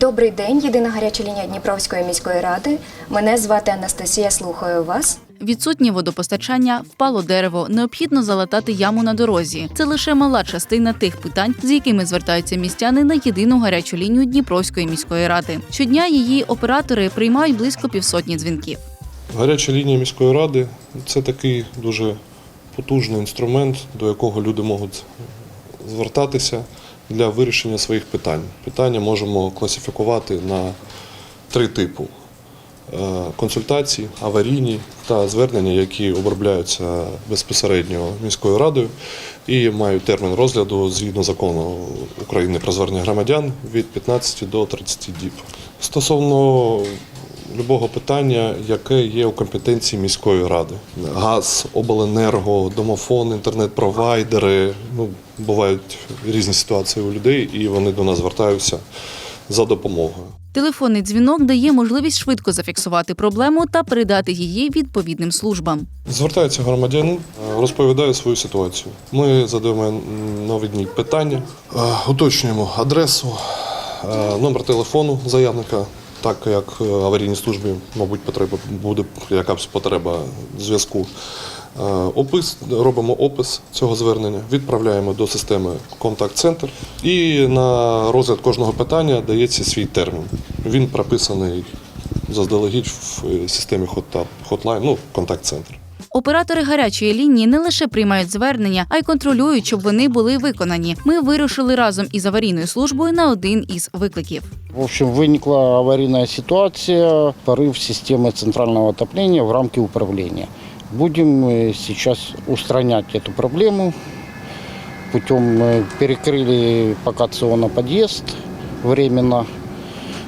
Добрий день, єдина гаряча лінія Дніпровської міської ради. Мене звати Анастасія. Слухаю вас. Відсутнє водопостачання, впало дерево, необхідно залатати яму на дорозі. Це лише мала частина тих питань, з якими звертаються містяни на єдину гарячу лінію Дніпровської міської ради. Щодня її оператори приймають близько півсотні дзвінків. Гаряча лінія міської ради це такий дуже потужний інструмент, до якого люди можуть звертатися для вирішення своїх питань. Питання можемо класифікувати на три типи: Е, консультації, аварійні та звернення, які обробляються безпосередньо міською радою і мають термін розгляду згідно закону України про звернення громадян від 15 до 30 діб. Стосовно любого питання, яке є у компетенції міської ради. Газ, обленерго, домофон, інтернет-провайдери. Ну, бувають різні ситуації у людей, і вони до нас звертаються за допомогою. Телефонний дзвінок дає можливість швидко зафіксувати проблему та передати її відповідним службам. Звертається громадянин, розповідає свою ситуацію. Ми задаємо новідні питання, е, уточнюємо адресу, е, номер телефону заявника. Так як е, аварійній службі, мабуть, потреба буде якась потреба зв'язку. Е, Опис робимо опис цього звернення, відправляємо до системи контакт-центр, і на розгляд кожного питання дається свій термін. Він прописаний заздалегідь в е, системі Hotline, ну, контакт-центр. Оператори гарячої лінії не лише приймають звернення, а й контролюють, щоб вони були виконані. Ми вирушили разом із аварійною службою на один із викликів. В общем, виникла аварийная ситуация, порыв системы центрального отопления в рамке управления. Будем э, сейчас устранять эту проблему. Путем э, перекрыли локационно подъезд временно.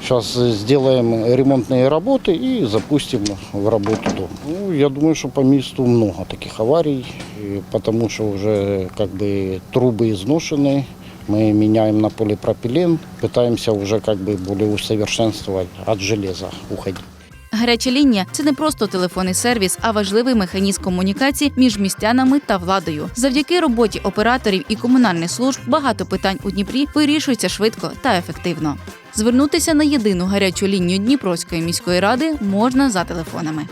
Сейчас сделаем ремонтные работы и запустим в работу дом. Ну, я думаю, что по месту много таких аварий, и потому что уже как бы трубы изношены, мы меняем на полипропилен, пытаемся уже как бы более усовершенствовать от железа уходить. Гаряча лінія це не просто телефонний сервіс, а важливий механізм комунікації між містянами та владою. Завдяки роботі операторів і комунальних служб багато питань у Дніпрі вирішується швидко та ефективно. Звернутися на єдину гарячу лінію Дніпровської міської ради можна за телефонами